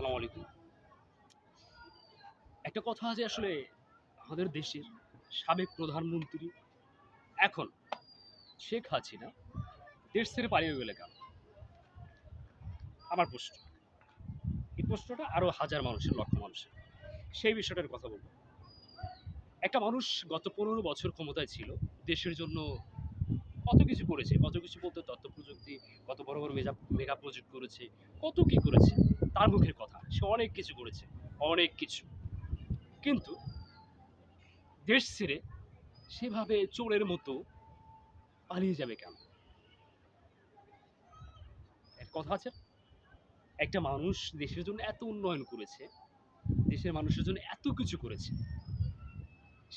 আসসালামু আলাইকুম। একটা কথা আছে আসলে আমাদের দেশের সাবেক প্রধানমন্ত্রী এখন শেখ হাসিনা দেশ ছেড়ে পালিয়ে গেলে কেন? আমার প্রশ্ন। এই প্রশ্নটা আরও হাজার মানুষের, লক্ষ মানুষের। সেই বিষয়টার কথা বলব। একটা মানুষ গত পনেরো বছর ক্ষমতায় ছিল, দেশের জন্য কত কিছু করেছে, কত কিছু বলতে তথ্য প্রযুক্তি, কত বড় বড় মেগা মেগা প্রজেক্ট করেছে, কত কি করেছে? তার মুখের কথা। সে অনেক কিছু করেছে, অনেক কিছু। কিন্তু দেশ ছেড়ে সেভাবে চোরের মতো পালিয়ে যাবে কেন? কথা আছে, একটা মানুষ দেশের জন্য এত উন্নয়ন করেছে, দেশের মানুষের জন্য এত কিছু করেছে,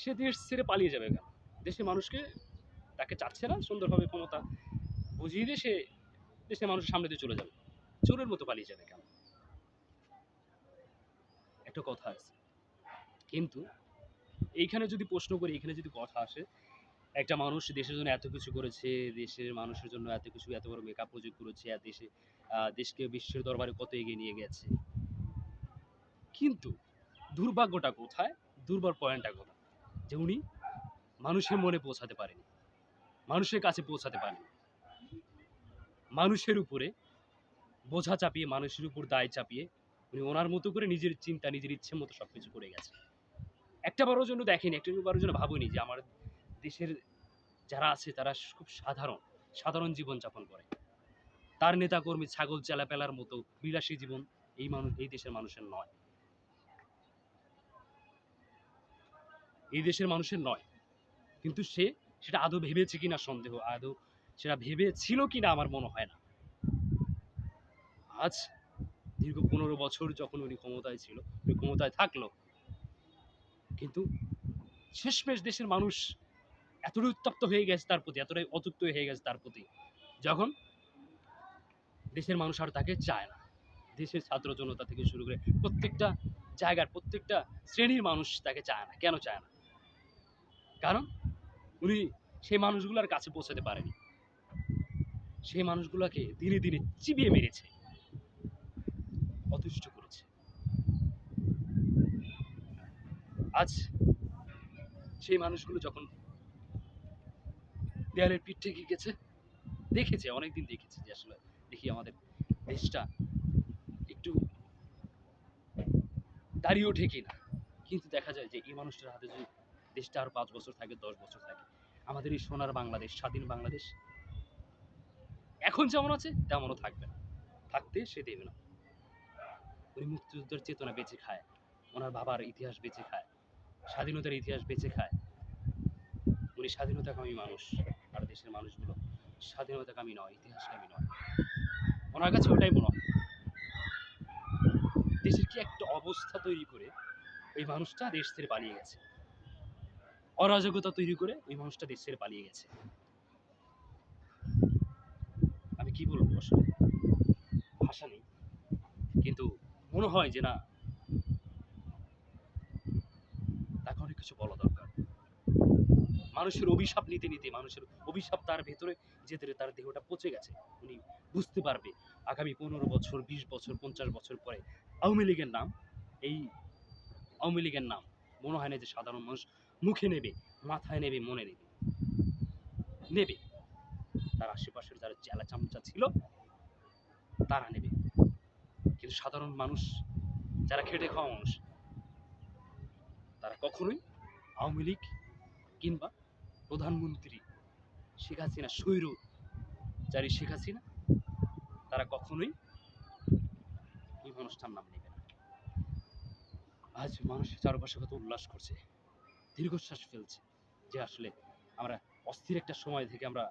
সে দেশ ছেড়ে পালিয়ে যাবে কেন? দেশের মানুষকে তাকে চাচ্ছে না সুন্দরভাবে ক্ষমতা বুঝিয়ে দিয়ে সে দেশের মানুষের সামনে দিয়ে চলে যাবে। চোরের মতো পালিয়ে যাবে কেন? একটা কথা আছে। কিন্তু এইখানে যদি প্রশ্ন করি এখানে যদি কথা আসে, একটা মানুষ দেশের জন্য এত কিছু করেছে, দেশের মানুষের জন্য এত কিছু, এত বড় মেকআপ প্রজেক্ট করেছে, আর দেশে দেশকে বিশ্বের দরবারে কত এগিয়ে নিয়ে গেছে। কিন্তু দুর্ভাগ্যটা কোথায়? দুর্বার পয়েন্টটা কোথায়? যে উনি মানুষের মনে পৌঁছাতে পারেনি। মানুষের কাছে পৌঁছাতে পারেনি। মানুষের উপরে বোঝা চাপিয়ে, মানুষের উপর দায় চাপিয়ে উনি ওনার মতো করে নিজের চিন্তা, নিজের ইচ্ছে মতো সব কিছু করে গেছে। একটা বারোর জন্য দেখেনি, একটা বারোর জন্য ভাবুনি যে আমার দেশের যারা আছে তারা খুব সাধারণ সাধারণ জীবন যাপন করে। তার নেতাকর্মী ছাগল চেলাপেলার মতো বিলাসী জীবন এই মানুষ এই দেশের মানুষের নয়। এই দেশের মানুষের নয়। কিন্তু সে সেটা আদৌ ভেবেছে কিনা সন্দেহ, আদৌ সেটা ভেবেছিল কিনা আমার মনে হয় না। আজ দীর্ঘ পনেরো বছর যখন উনি ক্ষমতায় ছিল, উনি ক্ষমতায় থাকল। কিন্তু শেষমেশ দেশের মানুষ এতটাই উত্তপ্ত হয়ে গেছে তার প্রতি, এতটাই অতৃপ্ত হয়ে গেছে তার প্রতি, যখন দেশের মানুষ আর তাকে চায় না। দেশের ছাত্র জনতা থেকে শুরু করে প্রত্যেকটা জায়গার প্রত্যেকটা শ্রেণির মানুষ তাকে চায় না, কেন চায় না? কারণ উনি সেই মানুষগুলোর কাছে পৌঁছাতে পারেনি। সেই মানুষগুলোকে দিনে দিনে চিবিয়ে মেরেছে। অতুষ্ট করেছে। আজ সেই মানুষগুলো যখন দেয়ালের পিঠ থেকে গেছে, দেখেছে, অনেকদিন দেখেছে যে আসলে দেখি আমাদের দেশটা একটু দাঁড়িয়ে ওঠে কিনা। কিন্তু দেখা যায় যে এই মানুষটার হাতে যদি দেশটা আরও পাঁচ বছর থাকে, দশ বছর থাকে, আমাদের এই সোনার বাংলাদেশ, স্বাধীন বাংলাদেশ, এখন যেমন আছে, তেমনও থাকবে না। থাকতে সে দেবে না। উনি মুক্তিযুদ্ধের চেতনা বেঁচে খায়। ওনার বাবার ইতিহাস বেঁচে খায়। স্বাধীনতার ইতিহাস বেঁচে খায়। উনি স্বাধীনতাকামী মানুষ, আর দেশের মানুষগুলো স্বাধীনতাকামী নয়, ইতিহাসকামী নয়। ওনার কাছে ওটাই মনে হয়। দেশের কি একটা অবস্থা তৈরি করে ওই মানুষটা দেশ ছেড়ে পালিয়ে গেছে? অরাজকতা তৈরি করে ওই মানুষটা দেশ ছেড়ে পালিয়ে গেছে। আমি কি বলব ভাষা নেই। কিন্তু মনে হয় যে না, তাকে অনেক কিছু বলা দরকার। মানুষের অভিশাপ নিতে নিতে, মানুষের অভিশাপ তার ভেতরে যেতে তার দেহটা পচে গেছে। উনি বুঝতে পারবে আগামী পনেরো বছর, বিশ বছর, পঞ্চাশ বছর পরে আওয়ামী লীগের নাম, এই আওয়ামী লীগের নাম মনে হয় না যে সাধারণ মানুষ মুখে নেবে, মাথায় নেবে, মনে নেবে। নেবে। তার আশেপাশের যারা জেলা চামচা ছিল, তারা নেবে। সাধারণ মানুষ, যারা খেটে খাওয়া মানুষ, তারা কখনোই আওয়ামী লীগ কিংবা প্রধানমন্ত্রী শেখ হাসিনা, স্বৈর যারি শেখ হাসিনা, তারা কখনোই এই মানুষটার নাম নেবে না আজ মানুষের চারপাশে কত উল্লাস করছে, দীর্ঘশ্বাস ফেলছে যে আসলে আমরা অস্থির একটা সময় থেকে আমরা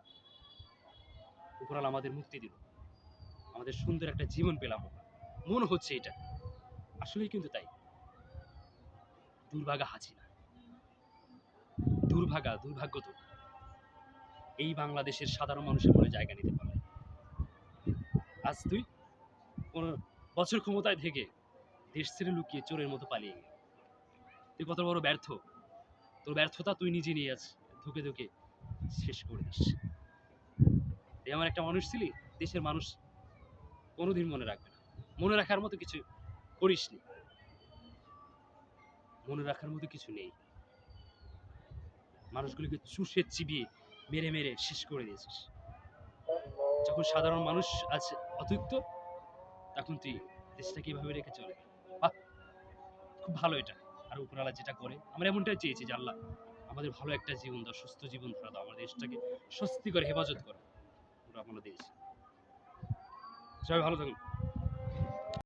উপরাল আমাদের মুক্তি দিল, আমাদের সুন্দর একটা জীবন পেলাম আমরা। মনে হচ্ছে এটা। আসলেই কিন্তু তাই। দুর্ভাগা হাসিনা। দুর্ভাগা, দুর্ভাগ্য তো। এই বাংলাদেশের সাধারণ মানুষের মনে জায়গা নিতে পারে আজ তুই বছর ক্ষমতায় থেকে দেশ ছেড়ে লুকিয়ে চোরের মতো পালিয়ে গেল। তুই কত বড় ব্যর্থ। তোর ব্যর্থতা তুই নিজে নিয়ে আস ধুকে ধুকে শেষ করে দিস। তুই আমার একটা মানুষ ছিলি, দেশের মানুষ কোনোদিন মনে রাখবে মনে রাখার মতো কিছু করিসনি মনে রাখার মতো কিছু নেই। মানুষগুলোকে চুষে, চিবিয়ে, মেরে মেরে শেষ করে দিয়েছিস। যখন সাধারণ মানুষ আছে অতিরিক্ত, তখন তুই দেশটাকে এভাবে রেখে চলে বাহ! খুব ভালো এটা। আর উপরওয়ালা যেটা করে, আমরা এমনটাই চেয়েছি যে আল্লাহ আমাদের ভালো একটা জীবন দাও, সুস্থ জীবন ধারা দাও, আমাদের দেশটাকে স্বস্তি করে, হেফাজত করো। আমরা দিয়েছি। সবাই ভালো থাকুন।